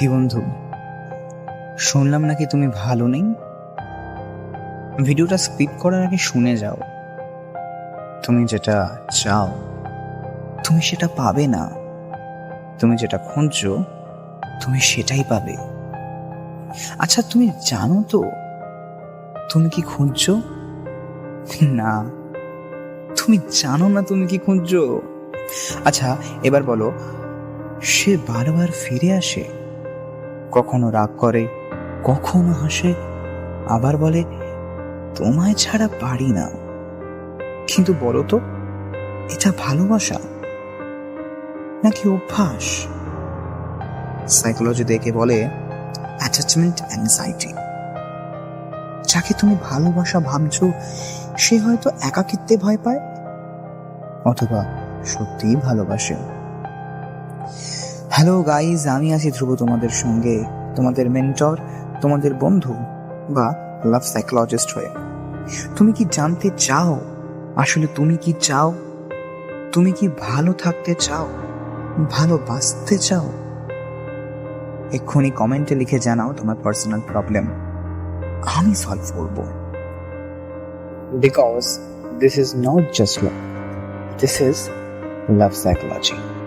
কি বন্ধু। শুনলাম নাকি তুমি ভালো নেই? ভিডিওটা স্কিপ করার আগে শুনে যাও। তুমি যেটা চাও, তুমি সেটা পাবে না। তুমি যেটা খুঁজছো, তুমি সেটাই পাবে। আচ্ছা তুমি জানো তো, তুমি কি খুঁজছো? না। তুমি জানো না তুমি কি খুঁজছো? আচ্ছা এবার বলো, সে বারবার ফিরে আসে? কখনো রাগ করে, কখনো হাসে, আবার বলে, তোমায় ছাড়া পারি না। কিন্তু বলো তো, এটা ভালোবাসা নাকি অভ্যাস? সাইকোলজি দেখে বলে অ্যাটাচমেন্ট অ্যাংজাইটি যাকে তুমি ভালোবাসা ভাবছ, সে হয়তো একাকিত্বে ভয় পায়, অথবা সত্যিই ভালোবাসে। হ্যালো গাইজ আমি আছি ধ্রুব তোমাদের সঙ্গে। তোমাদের মেন্টর তোমাদের বন্ধু বা লাভ সাইকোলজিস্ট হয়ে। তুমি কি জানতে চাও? আসলে তুমি কি চাও? তুমি কি ভালো থাকতে চাও? ভালোবাসতে চাও? এক্ষুনি কমেন্টে লিখে জানাও তোমার পার্সোনাল প্রবলেম আমি সলভ করব। Because this is not just love this is love psychology